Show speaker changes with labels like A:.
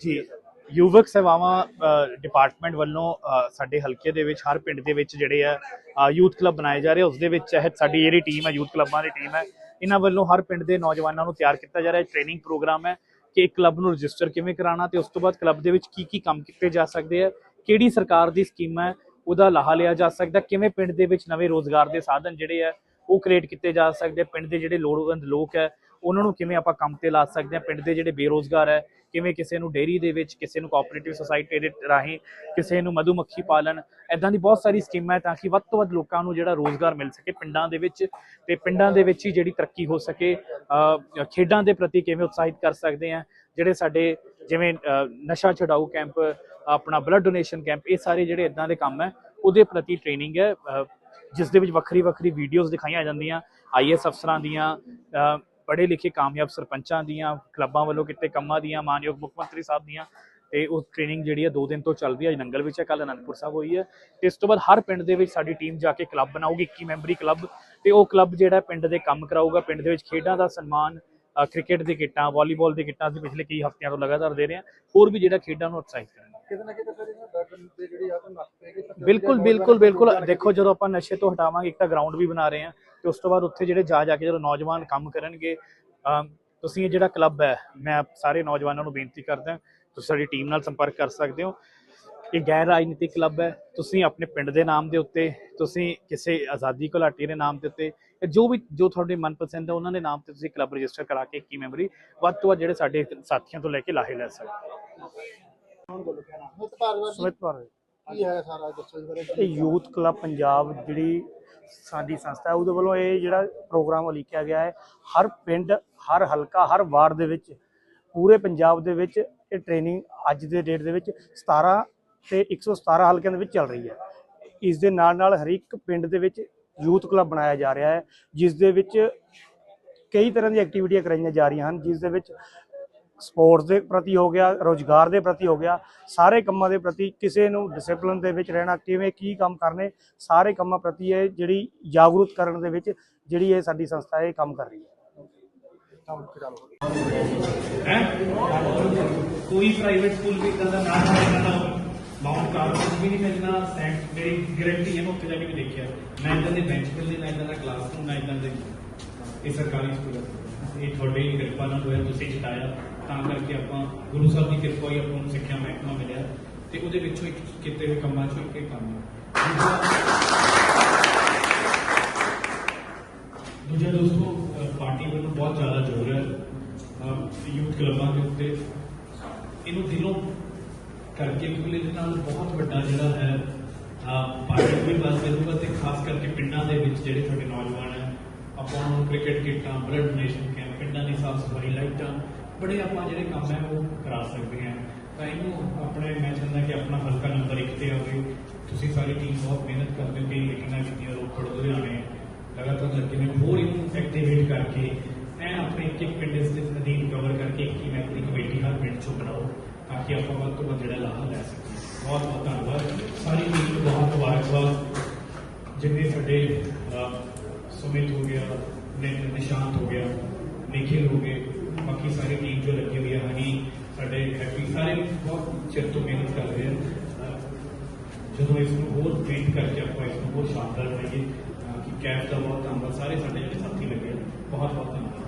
A: ਜੀ, ਯੁਵਕ ਸੇਵਾਵਾਂ ਡਿਪਾਰਟਮੈਂਟ ਵੱਲੋਂ ਸਾਡੇ ਹਲਕੇ ਦੇ ਵਿੱਚ, ਹਰ ਪਿੰਡ ਦੇ ਵਿੱਚ ਜਿਹੜੇ ਆ ਯੂਥ ਕਲੱਬ ਬਣਾਏ ਜਾ ਰਹੇ ਉਸ ਦੇ ਵਿੱਚ ਚਾਹੇ ਸਾਡੀ ਜਿਹੜੀ ਟੀਮ ਹੈ ਯੂਥ ਕਲੱਬਾਂ ਦੀ ਟੀਮ ਹੈ, ਇਹਨਾਂ ਵੱਲੋਂ ਹਰ ਪਿੰਡ ਦੇ ਨੌਜਵਾਨਾਂ ਨੂੰ ਤਿਆਰ ਕੀਤਾ ਜਾ ਰਿਹਾ ਹੈ। ਟ੍ਰੇਨਿੰਗ ਪ੍ਰੋਗਰਾਮ ਹੈ ਕਿ ਇੱਕ ਕਲੱਬ ਨੂੰ ਰਜਿਸਟਰ ਕਿਵੇਂ ਕਰਾਉਣਾ ਤੇ ਉਸ ਤੋਂ ਬਾਅਦ ਕਲੱਬ ਦੇ ਵਿੱਚ ਕੀ ਕੀ ਕੰਮ ਕੀਤੇ ਜਾ ਸਕਦੇ ਆ, ਕਿਹੜੀ ਸਰਕਾਰ ਦੀ ਸਕੀਮ ਹੈ, ਉਹਦਾ ਲਾਹਾ ਲਿਆ ਜਾ ਸਕਦਾ, ਕਿਵੇਂ ਪਿੰਡ ਦੇ ਵਿੱਚ ਨਵੇਂ ਰੋਜ਼ਗਾਰ ਦੇ ਸਾਧਨ ਜਿਹੜੇ ਆ, ਉਹ ਕ੍ਰੀਏਟ ਕੀਤੇ ਜਾ ਸਕਦੇ ਪਿੰਡ ਦੇ ਜਿਹੜੇ ਲੋੜਵੰਦ ਲੋਕ ਹੈ ਉਹਨਾਂ ਨੂੰ ਕਿਵੇਂ ਆਪਾਂ ਕੰਮ ਤੇ ਲਾ ਸਕਦੇ ਹਾਂ? ਪਿੰਡ ਦੇ ਜਿਹੜੇ ਬੇਰੋਜ਼ਗਾਰ ਹੈ, ਕਿਵੇਂ ਕਿਸੇ ਨੂੰ ਡੇਅਰੀ ਦੇ ਵਿੱਚ, ਕਿਸੇ ਨੂੰ ਕੋਆਪਰੇਟਿਵ ਸੁਸਾਇਟੀ ਦੇ ਰਾਹੀਂ, ਕਿਸੇ ਨੂੰ ਮਧੂਮੱਖੀ ਪਾਲਣ ਐਦਾਂ ਦੀ ਬਹੁਤ ਸਾਰੀ ਸਕੀਮਾਂ ਹੈ ਤਾਂ ਕਿ ਵੱਧ ਤੋਂ ਵੱਧ ਲੋਕਾਂ ਨੂੰ ਜਿਹੜਾ ਰੋਜ਼ਗਾਰ ਮਿਲ ਸਕੇ ਪਿੰਡਾਂ ਦੇ ਵਿੱਚ ਤੇ ਪਿੰਡਾਂ ਦੇ ਵਿੱਚ ਹੀ ਜਿਹੜੀ ਤਰੱਕੀ ਹੋ ਸਕੇ। ਖੇਡਾਂ ਦੇ ਪ੍ਰਤੀ ਕਿਵੇਂ ਉਤਸ਼ਾਹਿਤ ਕਰ ਸਕਦੇ ਆ ਜਿਹੜੇ ਸਾਡੇ ਜਿਵੇਂ ਨਸ਼ਾ ਛਡਾਊ ਕੈਂਪ, ਆਪਣਾ ਬਲੱਡ ਡੋਨੇਸ਼ਨ ਕੈਂਪ, ਇਹ ਸਾਰੇ ਜਿਹੜੇ ਇਦਾਂ ਦੇ ਕੰਮ ਹੈ, ਉਹਦੇ ਪ੍ਰਤੀ ਟ੍ਰੇਨਿੰਗ ਹੈ। ਜਿਸ ਦੇ ਵਿੱਚ ਵੱਖਰੀ ਵੱਖਰੀ ਵੀਡੀਓਜ਼ ਦਿਖਾਈਆਂ ਜਾਂਦੀਆਂ ਆਈਐਸ ਅਫਸਰਾਂ ਦੀਆਂ ਪੜ੍ਹੇ ਲਿਖੇ ਕਾਮਯਾਬ ਸਰਪੰਚਾਂ ਦੀਆਂ, ਕਲੱਬਾਂ ਵੱਲੋਂ ਕੀਤੇ ਕੰਮਾਂ ਦੀਆਂ, ਮਾਨਯੋਗ ਮੁੱਖ ਮੰਤਰੀ ਸਾਹਿਬ ਦੀਆਂ ਤੇ ਉਹ ਟ੍ਰੇਨਿੰਗ ਜਿਹੜੀ ਹੈ 2 ਦਿਨ ਤੋਂ ਚੱਲ ਰਹੀ ਹੈ ਨੰਗਲ ਵਿੱਚ ਹੈ ਕੱਲ ਅਨੰਦਪੁਰ ਸਾਹਿਬ ਹੋਈ ਹੈ ਤੇ ਇਸ ਤੋਂ ਬਾਅਦ ਹਰ ਪਿੰਡ ਦੇ ਵਿੱਚ ਸਾਡੀ ਟੀਮ ਜਾ ਕੇ ਕਲੱਬ ਬਣਾਊਗੀ 21 ਮੈਂਬਰੀ ਕਲੱਬ। ਤੇ ਉਹ ਕਲੱਬ ਜਿਹੜਾ ਪਿੰਡ ਦੇ ਕੰਮ ਕਰਾਊਗਾ, ਪਿੰਡ ਦੇ ਵਿੱਚ ਖੇਡਾਂ ਦਾ ਸਨਮਾਨ ਕ੍ਰਿਕਟ ਦੀ ਕਿੱਟਾਂ, ਵਾਲੀਬਾਲ ਦੀ ਕਿੱਟਾਂ ਅਸੀਂ ਪਿਛਲੇ ਕਈ ਹਫ਼ਤਿਆਂ ਤੋਂ ਲਗਾਤਾਰ ਦੇ ਰਹੇ ਹਾਂ। ਹੋਰ ਵੀ ਜਿਹੜਾ ਖੇਡਾਂ ਨੂੰ ਉਤਸ਼ਾਹਿਤ ਕਰਾਂਗੇ।
B: ਕਿਤੇ ਨਾ ਕਿਤੇ ਫਿਰ ਇਹਨਾਂ ਡਰਗ ਤੇ ਜਿਹੜੀ ਆ ਤਾਂ ਨੱਕ ਪਏਗੀ
A: ਬਿਲਕੁਲ ਬਿਲਕੁਲ ਬਿਲਕੁਲ ਦੇਖੋ, ਜਦੋਂ ਆਪਾਂ ਨਸ਼ੇ ਤੋਂ ਹਟਾਵਾਂਗੇ, ਇੱਕ ਤਾਂ ਗਰਾਊਂਡ ਵੀ ਬਣਾ ਰਹੇ ਹਾਂ ਤੇ ਉਸ ਤੋਂ ਬਾਅਦ ਉੱਥੇ ਜਿਹੜੇ ਜਾ ਜਾ ਕੇ ਜਦੋਂ ਨੌਜਵਾਨ ਕੰਮ ਕਰਨਗੇ ਤੁਸੀਂ ਇਹ ਜਿਹੜਾ ਕਲੱਬ ਹੈ, ਮੈਂ ਸਾਰੇ ਨੌਜਵਾਨਾਂ ਨੂੰ ਬੇਨਤੀ ਕਰਦਾ, ਤੁਸੀਂ ਸਾਡੀ ਟੀਮ ਨਾਲ ਸੰਪਰਕ ਕਰ ਸਕਦੇ ਹੋ ਇਹ ਗੈਰ ਰਾਜਨੀਤਿਕ ਕਲੱਬ ਹੈ, ਤੁਸੀਂ ਆਪਣੇ ਪਿੰਡ ਦੇ ਨਾਮ ਦੇ ਉੱਤੇ, ਤੁਸੀਂ ਕਿਸੇ ਆਜ਼ਾਦੀ ਘੁਲਾਟੀ ਦੇ ਨਾਮ ਦੇ ਉੱਤੇ, ਜੋ ਵੀ, ਜੋ ਤੁਹਾਡੇ ਮਨਪਸੰਦ ਹੈ, ਉਹਨਾਂ ਦੇ ਨਾਮ ਤੇ ਤੁਸੀਂ ਕਲੱਬ ਰਜਿਸਟਰ ਕਰਾ ਕੇ 21 ਮੈਂਬਰੀ ਵੱਧ ਤੋਂ ਵੱਧ ਜਿਹੜੇ ਸਾਡੇ ਸਾਥੀਆਂ ਤੋਂ ਲੈ ਕੇ ਲਾਹੇ ਲੈ ਸਕਦੇ ਹੋ।
C: ਸੁਮਿਤ ਭਾਰਤ
B: ਕੀ ਹੈ ਸਾਰਾ ਦੱਸੋ ਬਾਰੇ?
C: ਇਹ ਯੂਥ ਕਲੱਬ ਪੰਜਾਬ ਜਿਹੜੀ ਸਾਡੀ ਸੰਸਥਾ ਹੈ ਉਹਦੇ ਵੱਲੋਂ ਇਹ ਜਿਹੜਾ ਪ੍ਰੋਗਰਾਮ ਉਲੀਕਿਆ ਗਿਆ ਹੈ ਹਰ ਪਿੰਡ ਹਰ ਹਲਕਾ ਹਰ ਵਾਰਡ ਦੇ ਵਿੱਚ ਪੂਰੇ ਪੰਜਾਬ ਦੇ ਵਿੱਚ ਇਹ ਟ੍ਰੇਨਿੰਗ ਅੱਜ ਦੇ ਡੇਟ ਦੇ ਵਿੱਚ 17 ਤੇ 117 ਹਲਕਿਆਂ ਦੇ ਵਿੱਚ ਚੱਲ ਰਹੀ ਹੈ। ਇਸ ਦੇ ਨਾਲ ਨਾਲ ਹਰ ਇੱਕ ਪਿੰਡ ਦੇ ਵਿੱਚ ਯੂਥ ਕਲੱਬ ਬਣਾਇਆ ਜਾ ਰਿਹਾ ਹੈ ਜਿਸ ਦੇ ਵਿੱਚ ਕਈ ਤਰ੍ਹਾਂ ਦੀ ਐਕਟੀਵਿਟੀਆਂ ਕਰਾਈਆਂ ਜਾ ਰਹੀਆਂ ਹਨ ਜਿਸ ਦੇ ਵਿੱਚ ਸਪੋਰਟਸ ਦੇ ਪ੍ਰਤੀ ਹੋ ਗਿਆ, ਰੋਜ਼ਗਾਰ ਦੇ ਪ੍ਰਤੀ ਹੋ ਗਿਆ, ਸਾਰੇ ਕੰਮਾਂ ਦੇ ਪ੍ਰਤੀ ਕਿਸੇ ਨੂੰ ਡਿਸਪਲਿਨ ਦੇ ਵਿੱਚ ਰਹਿਣਾ, ਕਿਵੇਂ ਕੀ ਕੰਮ ਕਰਨੇ, ਸਾਰੇ ਕੰਮਾਂ ਪ੍ਰਤੀ ਇਹ ਜਿਹੜੀ ਜਾਗਰੂਕ ਕਰਨ ਦੇ ਵਿੱਚ ਜਿਹੜੀ ਇਹ ਸਾਡੀ ਸੰਸਥਾ ਇਹ ਕੰਮ ਕਰ ਰਹੀ ਹੈ।
A: ਕੋਈ ਪ੍ਰਾਈਵੇਟ ਸਕੂਲ ਵੀ ਇਦਾਂ ਦਾ ਨਾ ਹੋਵੇ ਮਾਊਂਟ ਕਾਰਮਲ ਵੀ ਨਹੀਂ ਮਿਲਣਾ ਸੈਂਟ ਮੇਰੀ ਗਾਰੰਟੀ ਹੈ, ਮੈਂ ਉੱਥੇ ਜਾ ਕੇ ਵੀ ਦੇਖਿਆ। ਨਾ ਇਦਾਂ ਦੇ ਬੈਂਚ ਮਿਲਦੇ ਨਾ ਇਦਾਂ ਦਾ ਕਲਾਸਰੂਮ ਨਾ ਇਦਾਂ ਦੇ ਇਹ ਸਰਕਾਰੀ ਸਕੂਲ ਇਹ ਤੁਹਾਡੀ ਕਿਰਪਾ ਨਾਲ ਹੋਇਆ, ਤੁਸੀਂ ਜਿਤਾਇਆ। ਤਾਂ ਕਰਕੇ ਆਪਾਂ ਗੁਰੂ ਸਾਹਿਬ ਦੀ ਕਿਰਪਾ ਹੀ ਆਪਾਂ ਨੂੰ ਸਿੱਖਿਆ ਮਹਿਕਮਾ ਮਿਲਿਆ ਤੇ ਉਹਦੇ ਵਿੱਚੋਂ ਇੱਕ ਕਿਤੇ ਹੋਏ ਕੰਮਾਂ ਚੋਂ ਇੱਕ ਇਹ ਕੰਮ ਦੂਜਾ ਦੋਸਤੋ ਪਾਰਟੀ ਵੱਲੋਂ ਬਹੁਤ ਜ਼ਿਆਦਾ ਜ਼ੋਰ ਹੈ। ਯੂਥ ਕਲੱਬਾਂ ਦੇ ਉੱਤੇ। ਇਹਨੂੰ ਦਿਲੋਂ ਕਰਕੇ ਬਿਲਕੁਲ ਇਹਦੇ ਨਾਲ ਬਹੁਤ ਵੱਡਾ ਜਿਹੜਾ ਹੈ ਪਾਰਟੀ ਵੀ ਬਲ ਮਿਲੂਗਾ ਤੇ ਖਾਸ ਕਰਕੇ ਪਿੰਡਾਂ ਦੇ ਵਿੱਚ ਜਿਹੜੇ ਤੁਹਾਡੇ ਨੌਜਵਾਨ ਹੈ, ਆਪਾਂ ਉਹਨਾਂ ਨੂੰ ਕ੍ਰਿਕਟ ਕਿੱਟਾਂ, ਬਲੱਡ ਡੋਨੇਸ਼ਨ ਕੈਂਪ, ਪਿੰਡਾਂ ਦੀ ਸਾਫ਼ ਸਫ਼ਾਈ, ਲਾਈਟਾਂ ਬੜੇ ਆਪਾਂ ਜਿਹੜੇ ਕੰਮ ਹੈ ਉਹ ਕਰਾ ਸਕਦੇ ਹਾਂ। ਤਾਂ ਇਹਨੂੰ ਆਪਣੇ ਮੈਂ ਚਾਹੁੰਦਾ ਕਿ ਆਪਣਾ ਹਲਕਾ ਨੰਬਰ 1 ਤੇ ਆਵੇ। ਤੁਸੀਂ ਸਾਰੀ ਟੀਮ ਬਹੁਤ ਮਿਹਨਤ ਕਰਦੇ ਹੋ ਕਿ ਲਿਖਣਾ ਕੀਤੀਆਂ ਰੋਪੜ ਲੁਧਿਆਣੇ। ਲਗਾਤਾਰ ਲੱਗੇ ਨੇ, ਹੋਰ ਇਹਨੂੰ ਐਕਟੀਵੇਟ ਕਰਕੇ ਐਂ ਆਪਣੇ ਇੱਕ ਇੱਕ ਪਿੰਡ ਦੇ ਅਧੀਨ ਕਵਰ ਕਰਕੇ ਇੱਕ ਹੀ ਮੈਂਬਰੀ ਕਮੇਟੀ ਹਰ ਪਿੰਡ ਚੋਂ ਬਣਾਓ, ਤਾਂ ਕਿ ਆਪਾਂ ਵੱਧ ਤੋਂ ਵੱਧ ਜਿਹੜਾ ਲਾਹਾ ਲੈ ਸਕੀਏ। ਬਹੁਤ ਬਹੁਤ ਧੰਨਵਾਦ। ਸਾਰੀ ਟੀਮ ਨੂੰ ਬਹੁਤ ਮੁਬਾਰਕਬਾਦ। ਜਿੰਨੇ ਸਾਡੇ ਸੁਮਿਤ ਹੋ ਗਿਆ ਨਿਸ਼ਾਂਤ ਹੋ ਗਿਆ ਨਿਖਿਲ ਹੋ ਗਏ बाकी सारी टीम जो लगी हुई है, हनी, साढ़े हैप्पी सारे बहुत चिर तो मेहनत कर रहे हैं। जो तो इसको बहुत ट्रीट करके आप इसको बहुत शानदार बनाइए कि कैब का बहुत धनबाद सारे साढ़े साथी लगे बहुत बहुत धन्यवाद।